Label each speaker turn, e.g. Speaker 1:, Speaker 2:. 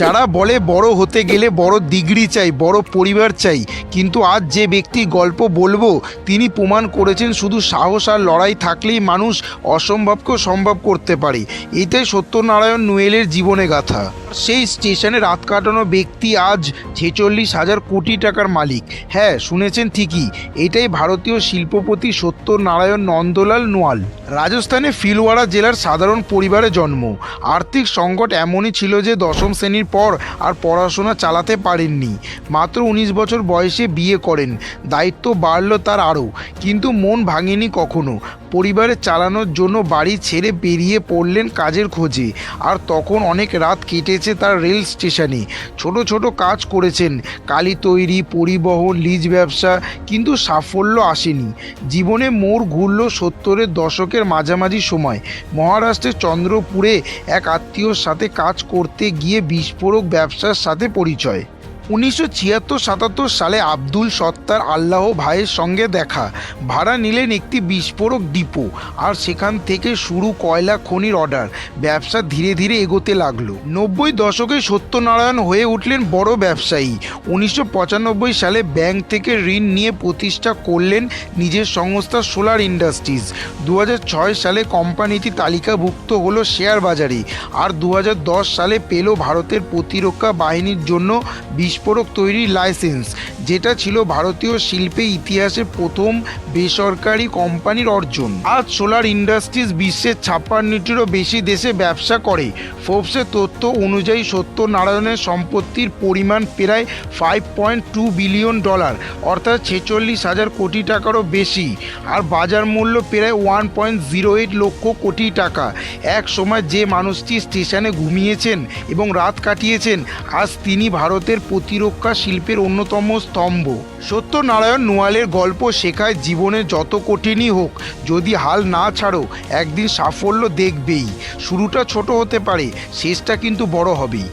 Speaker 1: যারা বলে বড় হতে গেলে বড় ডিগ্রি চাই, বড় পরিবার চাই, কিন্তু আজ যে ব্যক্তির গল্প বলব, তিনি প্রমাণ করেছেন শুধু সাহস আর লড়াই থাকলেই মানুষ অসম্ভবকেও সম্ভব করতে পারে। এটাই সত্যনারায়ণ নোয়েলের জীবনে গাথা। সেই স্টেশনে রাত কাটানো ব্যক্তি আজ ছেচল্লিশ হাজার কোটি টাকার মালিক। হ্যাঁ শুনেছেন ঠিকই, এটাই ভারতীয় শিল্পপতি সত্যনারায়ণ নন্দলাল নোয়াল। রাজস্থানে ফিলওয়ারা জেলার সাধারণ পরিবারে জন্ম। আর্থিক সংকট এমনই ছিল যে দশম শ্রেণির পর আর পড়াশোনা চালাতে পারেননি। মাত্র উনিশ বছর বয়সে বিয়ে করেন। দায়িত্ব বাড়ল তার আরও। কিন্তু মন ভাঙেনি কখনো। পরিবারে চালানোর জন্য বাড়ি ছেড়ে বেরিয়ে পড়লেন কাজের খোঁজে। আর তখন অনেক রাত কেটেছে তার রেল স্টেশনে। ছোট ছোট কাজ করেছেন। কালি তৈরি, পরিবহন, লিজ ব্যবসা। কিন্তু সাফল্য আসেনি। জীবনে মোড় ঘুরল সত্তরের দশকের মাঝামাঝি সময়। মহারাষ্ট্রের চন্দ্রপুরে এক আত্মীয়র সাথে কাজ করতে গিয়ে বিস্ফোরক ব্যবসার সাথে পরিচয়। উনিশশো ছিয়াত্তর সাতাত্তর সালে আব্দুল সত্তার আল্লাহ ভাইয়ের সঙ্গে দেখা। ভাড়া নিলেন একটি বিস্ফোরক ডিপো আর সেখান থেকে শুরু কয়লা খনির অর্ডার। ব্যবসা ধীরে ধীরে এগোতে লাগল। নব্বই দশকে সত্যনারায়ণ হয়ে উঠলেন বড় ব্যবসায়ী। উনিশশো পঁচানব্বই সালে ব্যাংক থেকে ঋণ নিয়ে প্রতিষ্ঠা করলেন নিজের সংস্থা সোলার ইন্ডাস্ট্রিজ। দু সালে কোম্পানিটি তালিকাভুক্ত হলো শেয়ার বাজারে। আর দু হাজার দশ সালে পেল ভারতের প্রতিরক্ষা বাহিনীর জন্য বিস্ফোরক তৈরির লাইসেন্স, যেটা ছিল ভারতীয় শিল্পে ইতিহাসে প্রথম বেসরকারি কোম্পানির অর্জন। আজ সোলার ইন্ডাস্ট্রিজ বিশ্বের ছাপ্পান্নটিরও বেশি দেশে ব্যবসা করে। ফোর্বসের তথ্য অনুযায়ী সত্যনারায়ণের সম্পত্তির পরিমাণ প্রায় five point two billion dollar অর্থাৎ ছেচল্লিশ হাজার কোটি টাকারও বেশি। আর বাজার মূল্য প্রায় one point zero eight lakh crore টাকা। এক সময় যে মানুষটি স্টেশনে ঘুমিয়েছেন এবং রাত কাটিয়েছেন, আজ তিনি ভারতের প্রতিরক্ষা শিল্পের অন্যতম স্তম্ভ। সত্যনারায়ণ নোয়ালের গল্প শেখায় জীবনে যত কঠিনই হোক, যদি হাল না ছাড়ো, একদিন সাফল্য দেখবেই। শুরুটা ছোট হতে পারে, শেষটা কিন্তু বড় হবেই।